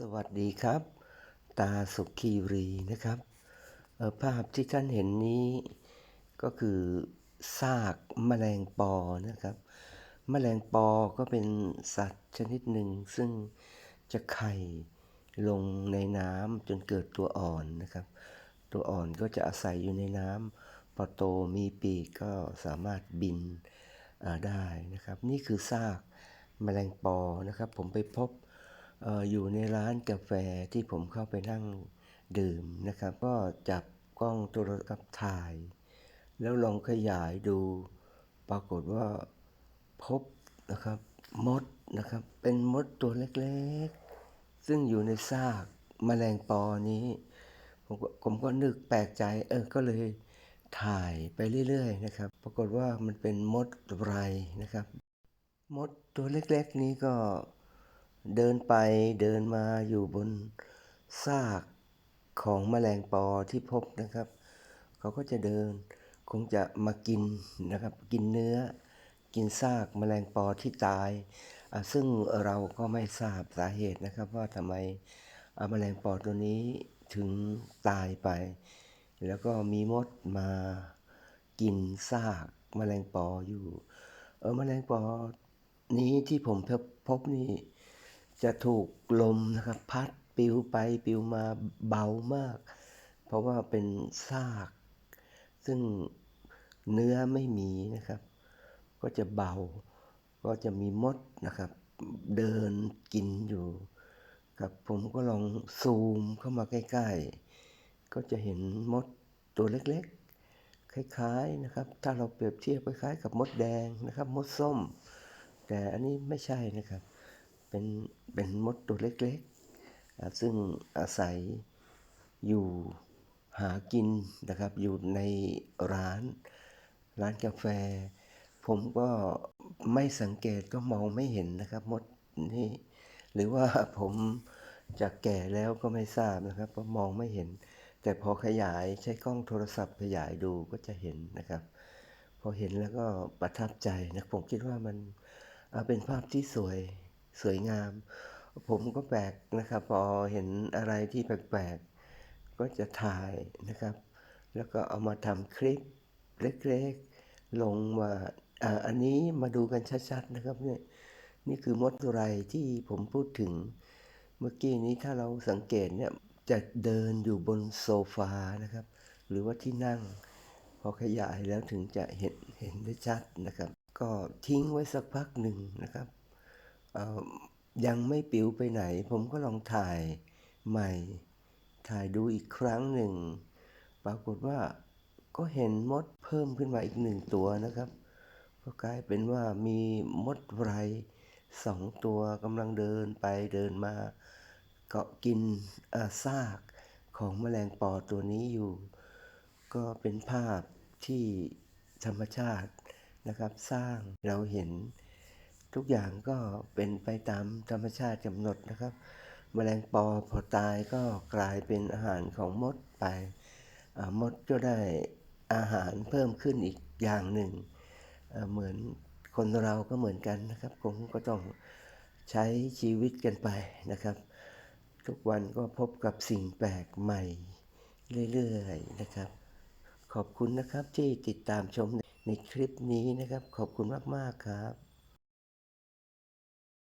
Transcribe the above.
สวัสดีครับ ตาสุขีรีนะครับ ภาพที่ท่านเห็นนี้ก็คือซากแมลงปอนะครับแมลงปอก็เป็นสัตว์ชนิดหนึ่ง ซึ่งจะไข่ลงในน้ำจนเกิดตัวอ่อนนะครับ ตัวอ่อนก็จะอาศัยอยู่ในน้ำพอโตมีปีกก็สามารถบินได้นะครับ นี่คือซากแมลงปอนะครับ ผมไปพบ อยู่ในร้านกาแฟที่ผมเข้าไปนั่งดื่มนะครับ ก็จับกล้องโทรศัพท์ถ่าย แล้วลองขยายดู ปรากฏว่าพบนะครับมดนะครับ เป็นมดตัวเล็กๆ ซึ่งอยู่ในซากแมลงปอนี้ผมก็ผมก็นึกแปลกใจ เออ ก็เลยถ่ายไปเรื่อยๆนะครับ ปรากฏว่ามันเป็นมดไรนะครับ มดตัวเล็กๆนี้ก็ เดินไปเดินมาอยู่บนซากของแมลงปอที่พบนะครับ เขาก็จะเดินคงจะมากินนะครับ กินเนื้อ กินซากแมลงปอที่ตายอ่าซึ่งเราก็ไม่ทราบสาเหตุนะครับ ว่าทำไมแมลงปอตัวนี้ถึงตายไป แล้วก็มีมดมากินซากแมลงปออยู่ เออแมลงปอนี้ที่ผมพบพบนี่ จะถูกลมนะครับพัดปลิวไปปลิวมาเบามาก เพราะว่าเป็นซาก ซึ่งเนื้อไม่มีนะครับ ก็จะเบา ก็จะมีมดนะครับ เดินกินอยู่ครับผมก็ลองซูมเข้ามาใกล้ ๆ ก็จะเห็นมดตัวเล็กๆ คล้ายๆนะครับ ถ้าเราเปรียบเทียบคล้ายๆ กับมดแดงนะครับ มดส้ม แต่อันนี้ไม่ใช่นะครับ เป็นเป็นมดตัวเล็กๆ ซึ่งอาศัยอยู่หากินนะครับ อยู่ในร้าน ร้านกาแฟ ผมก็ไม่สังเกตก็มองไม่เห็นนะครับมดนี่หรือว่าผมจะแก่แล้วก็ไม่ทราบนะครับเพราะมองไม่เห็น แต่พอขยายใช้กล้องโทรศัพท์ขยายดูก็จะเห็นนะครับ พอเห็นแล้วก็ประทับใจนะผมคิดว่ามันเป็นภาพที่สวย สวยงาม ผมก็แปลกนะครับ พอเห็นอะไรที่แปลกๆ ก็จะถ่ายนะครับ แล้วก็เอามาทำคลิปเล็กๆ ลงมาอ่าอันนี้มาดูกันชัดๆนะครับเนี่ยนี่คือมดไรที่ผมพูดถึง เมื่อกี้นี้ถ้าเราสังเกตเนี่ยจะเดินอยู่บนโซฟานะครับ หรือว่าที่นั่ง พอขยายแล้วถึงจะเห็นเห็นได้ชัดนะครับ ก็ทิ้งไว้สักพักหนึ่งนะครับ ยังไม่ปิวไปไหน ผมก็ลองถ่ายใหม่ ถ่ายดูอีกครั้งหนึ่ง ปรากฏว่าก็เห็นมดเพิ่มขึ้นมาอีกหนึ่งตัวนะครับ ก็กลายเป็นว่ามีมดไรสองตัวกำลังเดินไปเดินมา เกาะกินซากของแมลงปอตัวนี้อยู่ ก็เป็นภาพที่ธรรมชาตินะครับ สร้างเราเห็น ทุกอย่างก็เป็นไปตามธรรมชาติกำหนดนะครับ แมลงปอพอตายก็กลายเป็นอาหารของมดไปมดก็ได้อาหารเพิ่มขึ้นอีกอย่างหนึ่ง เหมือนคนเราก็เหมือนกันนะครับผมก็ต้องใช้ชีวิตกันไปนะครับ ทุกวันก็พบกับสิ่งแปลกใหม่เรื่อยๆนะครับ ขอบคุณนะครับที่ติดตามชมในคลิปนี้นะครับ ขอบคุณมากๆครับ